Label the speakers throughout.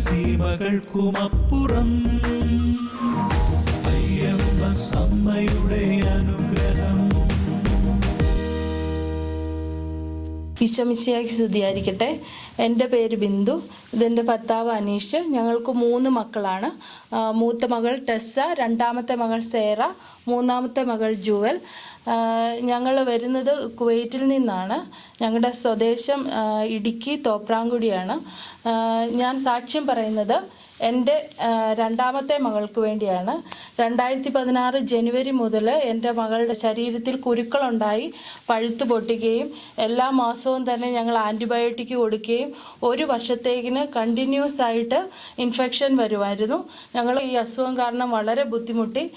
Speaker 1: ഗഗനസീമകൾക്കുമപ്പുറം അയ്യമ്മ സമ്മയുടെ അനുഗ്രഹം
Speaker 2: ഈശോമിശിയാക്കി സ്തുതിയായിരിക്കട്ടെ. എന്റെ പേര് ബിന്ദു. ഇതെന്റെ ഭർത്താവ് അനീഷ്. ഞങ്ങൾക്ക് മൂന്ന് മക്കളാണ്. മൂത്ത മകൾ ടെസ്സ രണ്ടാമത്തെ മകൾ സേറ മൂന്നാമത്തെ മകൾ ജുവൽ. ഞങ്ങൾ വരുന്നത് കുവൈറ്റിൽ നിന്നാണ്. ഞങ്ങളുടെ സ്വദേശം ഇടുക്കി തോപ്രാങ്കുടിയാണ് ഞാൻ സാക്ഷ്യം പറയുന്നത് എന്റെ രണ്ടാമത്തെ മകൾക്ക് വേണ്ടിയാണ്. രണ്ടായിരത്തി പതിനാറ് ജനുവരി മുതൽ എന്റെ മകളുടെ ശരീരത്തിൽ കുരുക്കളുണ്ടായി പഴുത്തു പൊട്ടുകയും എല്ലാ മാസവും തന്നെ ഞങ്ങൾ ആന്റിബയോട്ടിക് കൊടുക്കുകയും ഒരു വർഷത്തേക്കിന് കണ്ടിന്യൂസ് ആയിട്ട് ഇൻഫെക്ഷൻ വരുമായിരുന്നു. ഞങ്ങൾ ഈ അസുഖം കാരണം വളരെ ബുദ്ധിമുട്ടി.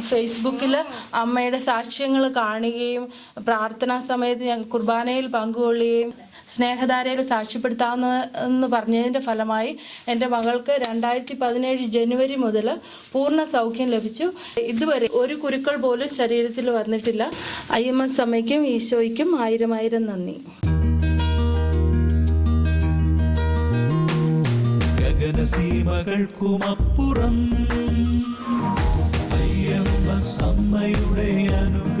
Speaker 2: ഫേസ്ബുക്കിൽ അമ്മയുടെ സാക്ഷ്യങ്ങൾ കാണുകയും പ്രാർത്ഥനാ സമയത്ത് ഞങ്ങൾ കുർബാനയിൽ പങ്കുകൊള്ളുകയും സ്നേഹധാരയിൽ സാക്ഷ്യപ്പെടുത്താമെന്ന് എന്ന് പറഞ്ഞതിന്റെ ഫലമായി എന്റെ മകൾക്ക് രണ്ടായിരത്തി പതിനേഴ് ജനുവരി മുതൽ പൂർണ സൗഖ്യം ലഭിച്ചു. ഇതുവരെ ഒരു കുരുക്കൾ പോലും ശരീരത്തിൽ വന്നിട്ടില്ല. ഐ എം എസ് അമ്മയ്ക്കും ഈശോയ്ക്കും ആയിരം ആയിരം നന്ദി.
Speaker 1: ഗഗനസീമകൾക്കുമപ്പുറം അയ്യമ്മ സമ്മയുടെ അനുഗ്രഹം